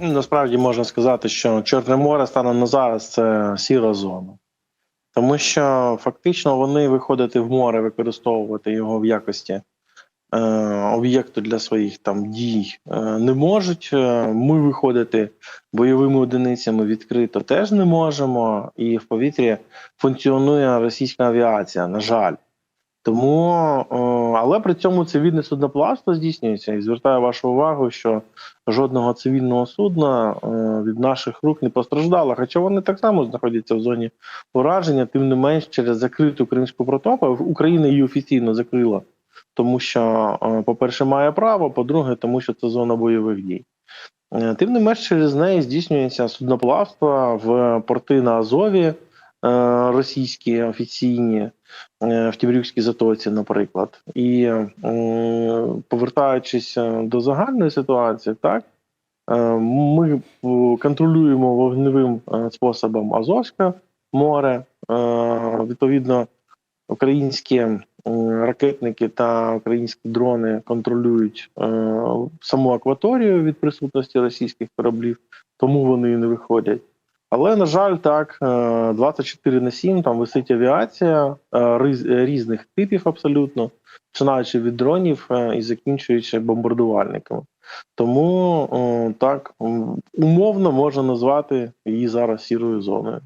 Ну, Насправді можна сказати, що Чорне море станом на зараз це сіра зона. Тому що фактично вони виходити в море, використовувати його в якості е, об'єкту для своїх там дій е, не можуть. Е, Ми виходити бойовими одиницями відкрито теж не можемо, і в повітрі функціонує російська авіація, на жаль. Тому, але при цьому цивільне судноплавство здійснюється. І звертаю вашу увагу, що жодного цивільного судна е, від наших рук не постраждало. Хоча вони так само знаходяться в зоні ураження, тим не менш, через закриту Кримську протоку Україна її офіційно закрила, тому що, е, по-перше, має право, по-друге, тому що це зона бойових дій. Е, Тим не менш, через неї здійснюється судноплавство в порти на Азові, російські офіційні, е, в Тімрівській затоці, наприклад. І е, повертаючись е, до загальної ситуації, так е, ми е, контролюємо вогневим е, способом Азовське море. Е, Відповідно, українські е, ракетники та українські дрони контролюють е, саму акваторію від присутності російських кораблів, тому вони не виходять. Але на жаль, так е, 24 на 7 там висить авіація е, е, різних типів абсолютно, починаючи від дронів е, і закінчуючи бомбардувальниками. Тому е, так умовно можна назвати її зараз сірою зоною.